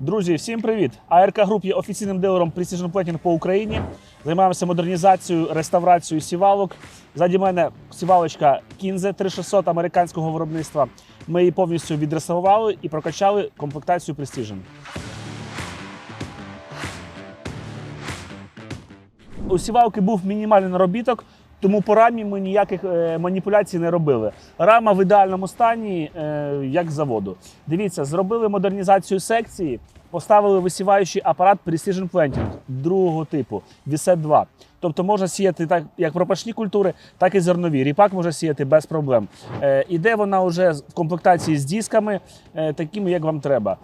Друзі, всім привіт! АРК Груп є офіційним дилером Precision Plating по Україні. Займаємося модернізацією, реставрацією сівалок. Ззаді мене сівалочка Кінзе 3600 американського виробництва. Ми її повністю відреставрували і прокачали комплектацію Precision. У сівалки був мінімальний наробіток, тому по рамі ми ніяких е, маніпуляцій не робили. Рама в ідеальному стані, е, як заводу. Дивіться, зробили модернізацію секції, поставили висіваючий апарат Precision Planting другого типу, Viset 2. Тобто можна сіяти так, як пропашні культури, так і зернові. Ріпак може сіяти без проблем. Е, іде вона вже в комплектації з дисками, такими, як вам треба.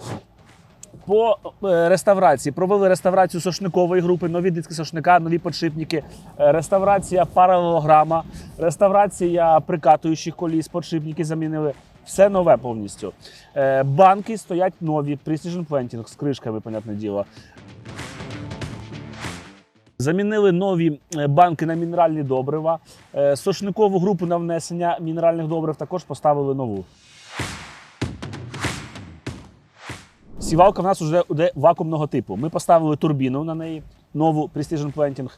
По е, реставрації провели реставрацію сошникової групи, нові диски сошника, нові подшипники, е, реставрація паралелограма, реставрація прикатуючих коліс, подшипники замінили. Все нове повністю. Е, Банки стоять нові, Precision Planting з кришками, понятне діло. Замінили нові банки на мінеральні добрива. Сошникову групу на внесення мінеральних добрив також поставили нову. Сівалка в нас вже йде вакуумного типу. Ми поставили турбіну на неї, нову Precision Planting.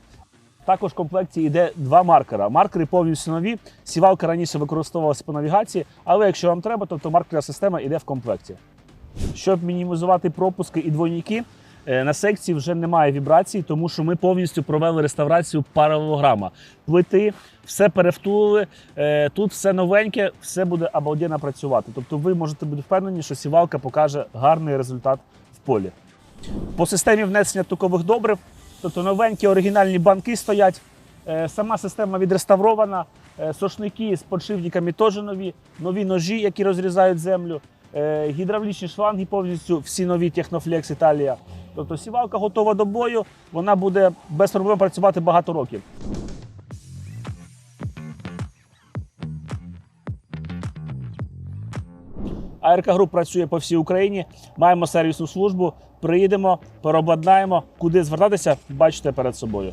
Також в комплекті йде два маркера. Маркери повністю нові. Сівалка раніше використовувалася по навігації, але якщо вам треба, то, то маркерна система йде в комплекті. Щоб мінімізувати пропуски і двойники, на секції вже немає вібрацій, тому що ми повністю провели реставрацію паралелограма. Плити, все перевтулили, е, тут все новеньке, все буде обалденно працювати. Тобто ви можете бути впевнені, що сівалка покаже гарний результат в полі. По системі внесення тукових добрив, тобто новенькі оригінальні банки стоять. Е, Сама система відреставрована, е, сошники з подшипниками теж нові, нові ножі, які розрізають землю, е, гідравлічні шланги повністю всі нові Технофлекс Італія. Тобто сівалка готова до бою, вона буде без проблем працювати багато років. АРК Груп працює по всій Україні. Маємо сервісну службу. Приїдемо, переобладнаємо. Куди звертатися, бачите перед собою.